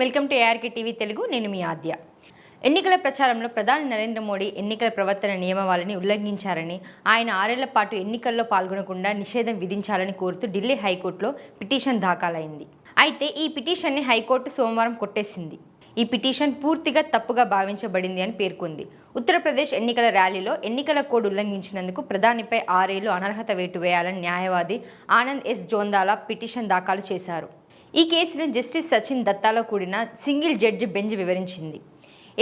Welcome to ARK TV Telugu నేను మీ ఆద్య. ఎన్నికల ప్రచారంలో ప్రధాని నరేంద్ర మోడీ ఎన్నికల ప్రవర్తన నియమావళిని ఉల్లంఘించారని ఆయన ఆరేళ్ళ పాటు ఎన్నికల్లో పాల్గొనకుండా నిషేధం విధించాలని కోరుతూ ఢిల్లీ హైకోర్టులో పిటిషన్ దాఖలైంది. అయితే ఈ పిటిషన్ని హైకోర్టు సోమవారం కొట్టేసింది. ఈ పిటిషన్ పూర్తిగా తప్పుగా భావించబడింది అని పేర్కొంది. ఉత్తరప్రదేశ్ ఎన్నికల ర్యాలీలో ఎన్నికల కోడ్ ఉల్లంఘించినందుకు ప్రధానిపై ఆరేళ్ళు అనర్హత వేటు వేయాలని న్యాయవాది ఆనంద్ ఎస్ జోందాలా పిటిషన్ దాఖలు చేశారు. ఈ కేసును జస్టిస్ సచిన్ దత్తాలో కూడిన సింగిల్ జడ్జి బెంచ్ వివరించింది.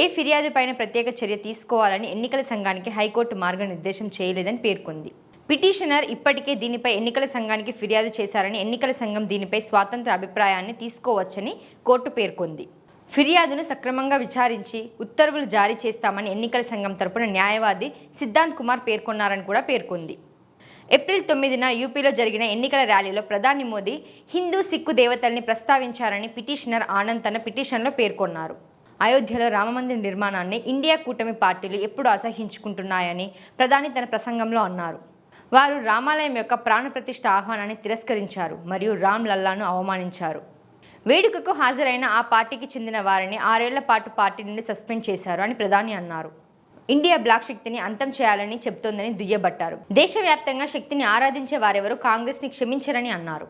ఏ ఫిర్యాదుపైన ప్రత్యేక చర్య తీసుకోవాలని ఎన్నికల సంఘానికి హైకోర్టు మార్గనిర్దేశం చేయలేదని పేర్కొంది. పిటిషనర్ ఇప్పటికే దీనిపై ఎన్నికల సంఘానికి ఫిర్యాదు చేశారని ఎన్నికల సంఘం దీనిపై స్వాతంత్ర అభిప్రాయాన్ని తీసుకోవచ్చని కోర్టు పేర్కొంది. ఫిర్యాదును సక్రమంగా విచారించి ఉత్తర్వులు జారీ చేస్తామని ఎన్నికల సంఘం తరపున న్యాయవాది సిద్ధాంత్ కుమార్ పేర్కొన్నారని కూడా పేర్కొంది. ఏప్రిల్ తొమ్మిదిన యూపీలో జరిగిన ఎన్నికల ర్యాలీలో ప్రధాని మోదీ హిందూ సిక్కు దేవతల్ని ప్రస్తావించారని పిటిషనర్ ఆనంద్ తన పిటిషన్లో పేర్కొన్నారు. అయోధ్యలో రామమందిర నిర్మాణాన్ని ఇండియా కూటమి పార్టీలు ఎప్పుడు అసహించుకుంటున్నాయని ప్రధాని తన ప్రసంగంలో అన్నారు. వారు రామాలయం యొక్క ప్రాణప్రతిష్ఠ ఆహ్వానాన్ని తిరస్కరించారు మరియు రామ్ లల్లాను అవమానించారు. వేడుకకు హాజరైన ఆ పార్టీకి చెందిన వారిని ఆరేళ్ళ పాటు పార్టీ నుండి సస్పెండ్ చేశారు అని ప్రధాని అన్నారు. ఇండియా బ్లాక్ శక్తిని అంతం చేయాలని చెబుతోందని దుయ్యబట్టారు. దేశవ్యాప్తంగా శక్తిని ఆరాధించే వారెవరూ కాంగ్రెస్ని క్షమించరని అన్నారు.